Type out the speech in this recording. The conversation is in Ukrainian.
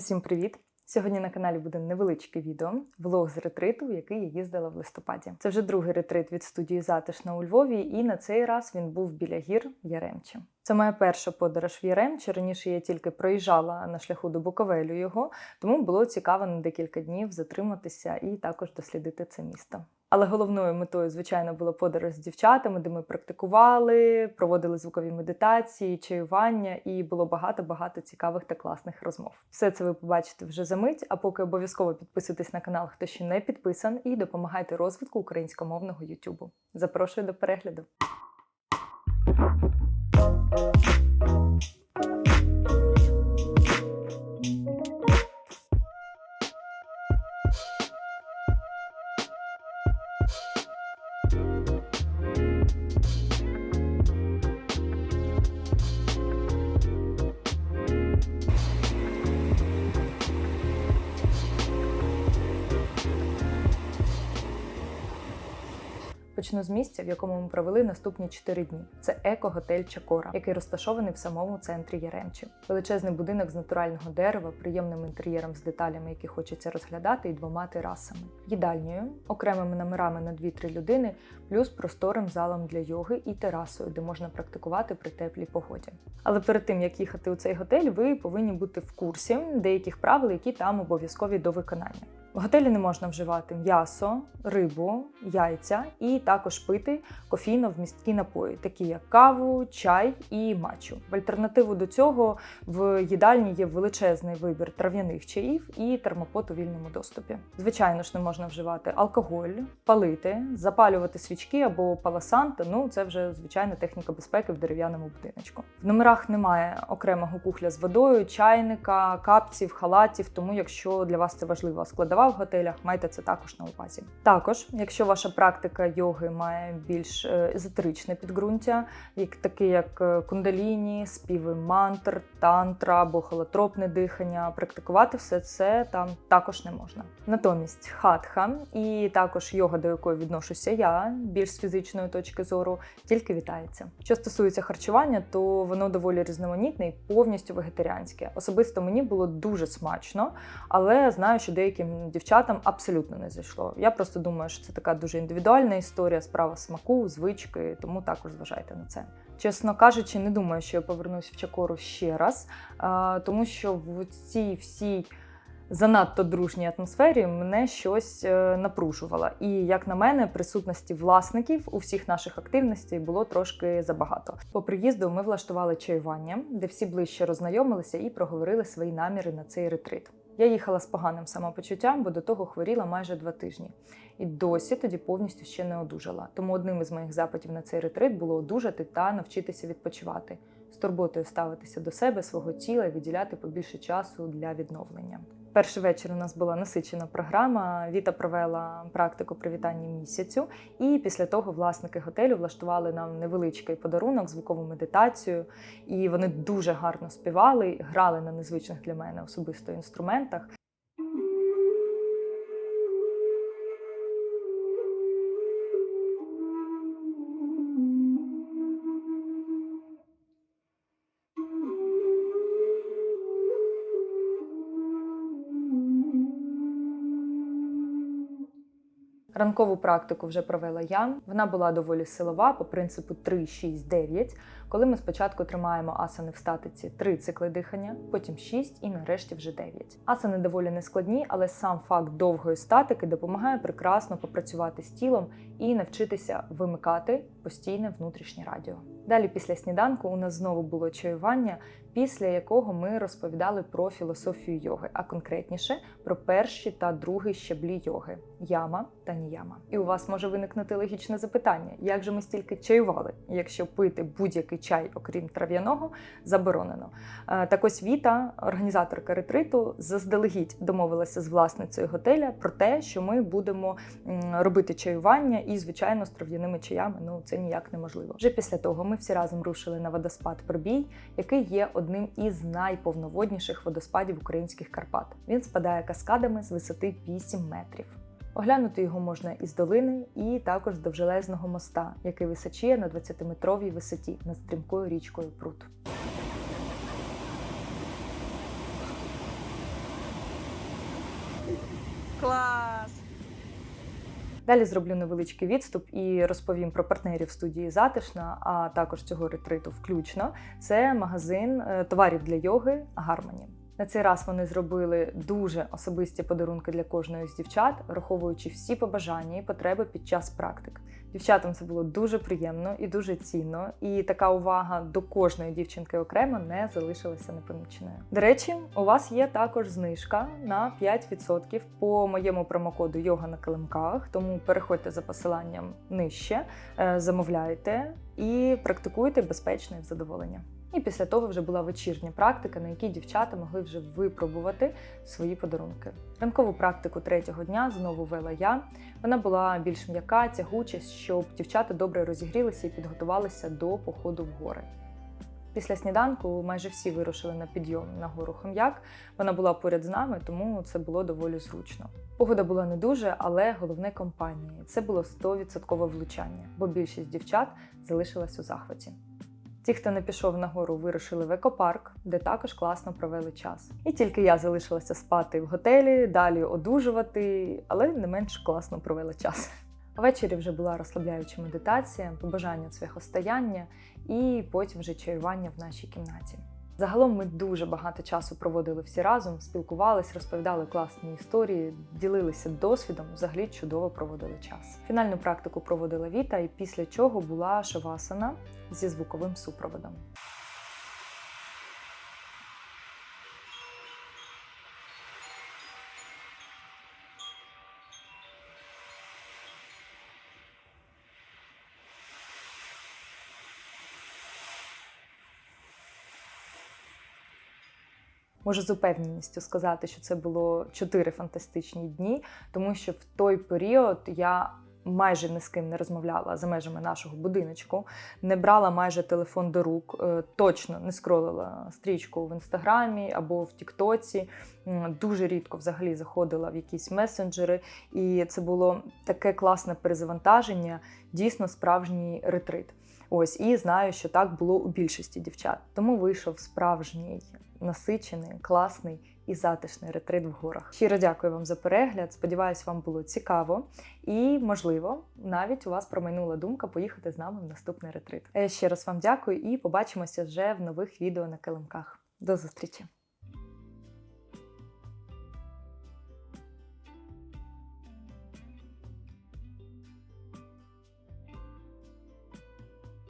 Усім привіт! Сьогодні на каналі буде невеличке відео, влог з ретриту, в який я їздила в листопаді. Це вже другий ретрит від студії Затишна у Львові, і на цей раз він був біля гір Яремчі. Це моя перша подорож в Яремчі. Раніше я тільки проїжджала на шляху до Буковелю його, тому було цікаво на декілька днів затриматися і також дослідити це місто. Але головною метою, звичайно, була подорож з дівчатами, де ми практикували, проводили звукові медитації, чаювання, і було багато-багато цікавих та класних розмов. Все це ви побачите вже за мить. А поки обов'язково підписуйтесь на канал, хто ще не підписан, і допомагайте розвитку українськомовного Ютубу. Запрошую до перегляду. Почну з місця, в якому ми провели наступні 4 дні. Це еко-готель Чакора, який розташований в самому центрі Яремчі. Величезний будинок з натурального дерева, приємним інтер'єром з деталями, які хочеться розглядати, і двома терасами, їдальнею, окремими номерами на 2-3 людини, плюс просторим залом для йоги і терасою, де можна практикувати при теплій погоді. Але перед тим як їхати у цей готель, ви повинні бути в курсі деяких правил, які там обов'язкові до виконання. Готелі не можна вживати м'ясо, рибу, яйця і також пити кофійно-вмісткі напої, такі як каву, чай і матчу. В альтернативу до цього в їдальні є величезний вибір трав'яних чаїв і термопот у вільному доступі. Звичайно ж, не можна вживати алкоголь, палити, запалювати свічки або паласанти. Ну це вже звичайна техніка безпеки в дерев'яному будиночку. В номерах немає окремого кухля з водою, чайника, капців, халатів. Тому, якщо для вас це важлива складова в готелях, майте це також на увазі. Також, якщо ваша практика йоги має більш е, езотеричне підґрунтя, як таке як е, кундаліні, співи мантр, тантра або холотропне дихання, практикувати все це там також не можна. Натомість хатха і також йога, до якої відношуся я, більш з фізичної точки зору, тільки вітається. Що стосується харчування, то воно доволі різноманітне і повністю вегетаріанське. Особисто мені було дуже смачно, але знаю, що деяким дівчатам абсолютно не зайшло. Я просто думаю, що це така дуже індивідуальна історія, справа смаку, звички, тому також зважайте на це. Чесно кажучи, не думаю, що я повернусь в Чакору ще раз, тому що в цій всій занадто дружній атмосфері мене щось е, напружувало. І як на мене, присутності власників у всіх наших активностей було трошки забагато. По приїзду ми влаштували чаювання, де всі ближче роззнайомилися і проговорили свої наміри на цей ретрит. Я їхала з поганим самопочуттям, бо до того хворіла майже два тижні. І досі тоді повністю ще не одужала. Тому одним із моїх запитів на цей ретрит було одужати та навчитися відпочивати, з турботою ставитися до себе, свого тіла і виділяти побільше часу для відновлення. Перший вечір у нас була насичена програма. Віта провела практику привітання місяцю, і після того власники готелю влаштували нам невеличкий подарунок, звукову медитацію. І вони дуже гарно співали, грали на незвичних для мене особисто інструментах. Ранкову практику вже провела я. Вона була доволі силова по принципу 3, 6, 9, коли ми спочатку тримаємо асани в статиці 3 цикли дихання, потім 6 і нарешті вже 9. Асани доволі нескладні, але сам факт довгої статики допомагає прекрасно попрацювати з тілом і навчитися вимикати постійне внутрішнє радіо. Далі, після сніданку, у нас знову було чаювання, після якого ми розповідали про філософію йоги, а конкретніше про перші та другий щаблі йоги яма та ніяма. І у вас може виникнути логічне запитання: як же ми стільки чаювали, якщо пити будь-який чай, окрім трав'яного, заборонено? Е, Так ось Віта, організаторка ретриту, заздалегідь домовилася з власницею готеля про те, що ми будемо робити чаювання і, звичайно, з трав'яними чаями. Ну це ніяк неможливо. Вже після того ми всі разом рушили на водоспад Пробій, який є одним із найповноводніших водоспадів українських Карпат. Він спадає каскадами з висоти 8 метрів. Оглянути його можна із долини і також з довжелезного моста, який височіє на 20-метровій висоті над стрімкою річкою Прут. Клас! Далі зроблю невеличкий відступ і розповім про партнерів студії Затишна, а також цього ретриту включно. Це магазин е, товарів для йоги Гармоні. На цей раз вони зробили дуже особисті подарунки для кожної з дівчат, враховуючи всі побажання і потреби під час практик. Дівчатам це було дуже приємно і дуже цінно, і така увага до кожної дівчинки окремо не залишилася непоміченою. До речі, у вас є також знижка на 5% по моєму промокоду Йога на килимках, тому переходьте за посиланням нижче, е, замовляйте і практикуйте безпечне задоволення. І після того вже була вечірня практика, на якій дівчата могли вже випробувати свої подарунки. Ранкову практику третього дня знову вела я. Вона була більш м'яка, тягуча, щоб дівчата добре розігрілися і підготувалися до походу в гори. Після сніданку майже всі вирушили на підйом на гору Хом'як. Вона була поряд з нами, тому це було доволі зручно. Погода була не дуже, але головне компанії. Це було 100% влучання, бо більшість дівчат залишилась у захваті. Ті, хто не пішов на гору, вирушили в екопарк, де також класно провели час. І тільки я залишилася спати в готелі, далі одужувати, але не менш класно провели час. Ввечері вже була розслабляюча медитація, побажання цвяхостояння і потім вже чаювання в нашій кімнаті. Загалом ми дуже багато часу проводили всі разом, спілкувались, розповідали класні історії, ділилися досвідом, взагалі чудово проводили час. Фінальну практику проводила Віта, і після чого була шавасана зі звуковим супроводом. Можу з упевненістю сказати, що це було чотири фантастичні дні, тому що в той період я майже ні з ким не розмовляла за межами нашого будиночку, не брала майже телефон до рук, е, точно не скролила стрічку в інстаграмі або в Тіктоці. Дуже рідко взагалі заходила в якісь месенджери, і це було таке класне перезавантаження, дійсно справжній ретрит. Ось і знаю, що так було у більшості дівчат. Тому вийшов справжній насичений, класний і затишний ретрит в горах. Щиро дякую вам за перегляд. Сподіваюсь, вам було цікаво і, можливо, навіть у вас промайнула думка поїхати з нами в наступний ретрит. Е, Ще раз вам дякую і побачимося вже в нових відео на килимках. До зустрічі!